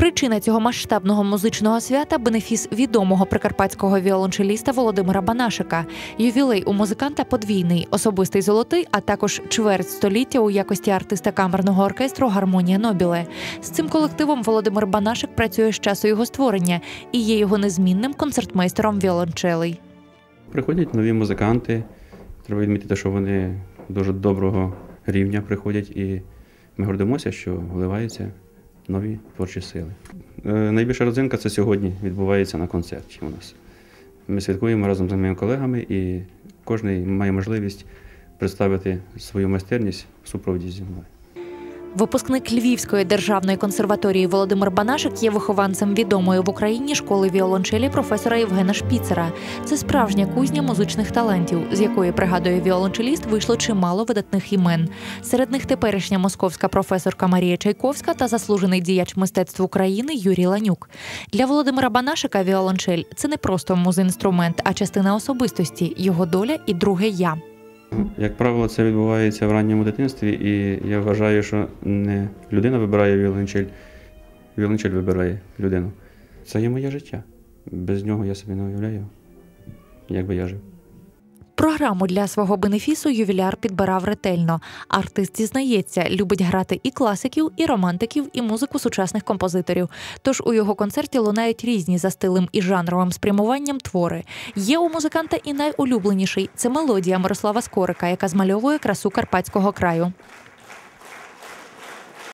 Причина цього масштабного музичного свята бенефіс відомого прикарпатського віолончеліста Володимира Банашика. Ювілей у музиканта подвійний, особистий золотий, а також чверть століття у якості артиста камерного оркестру Гармонія Нобіле. З цим колективом Володимир Банашик працює з часу його створення і є його незмінним концертмейстером віолончелей. Приходять нові музиканти. Треба відмітити, що вони дуже доброго рівня приходять, і ми гордимося, що вливаються нові творчі сили. Е, Найбільша родзинка це сьогодні відбувається на концерті у нас. Ми святкуємо разом з моїми колегами, і кожен має можливість представити свою майстерність в супроводі зі мною. Випускник Львівської державної консерваторії Володимир Банашик є вихованцем відомої в Україні школи віолончелі професора Євгена Шпіцера. Це справжня кузня музичних талантів, з якої пригадує віолончеліст, вийшло чимало видатних імен. Серед них теперішня московська професорка Марія Чайковська та заслужений діяч мистецтв України Юрій Ланюк. Для Володимира Банашика віолончель це не просто музинструмент, а частина особистості, його доля і друге я. Як правило, це відбувається в ранньому дитинстві, і я вважаю, що не людина вибирає віолончель, віолончель вибирає людину. Це є моє життя. Без нього я собі не уявляю, як би я жив. Програму для свого бенефісу ювіляр підбирав ретельно. Артист зізнається, любить грати і класиків, і романтиків, і музику сучасних композиторів. Тож у його концерті лунають різні за стилем і жанровим спрямуванням твори. Є у музиканта і найулюбленіший це мелодія Мирослава Скорика, яка змальовує красу карпатського краю.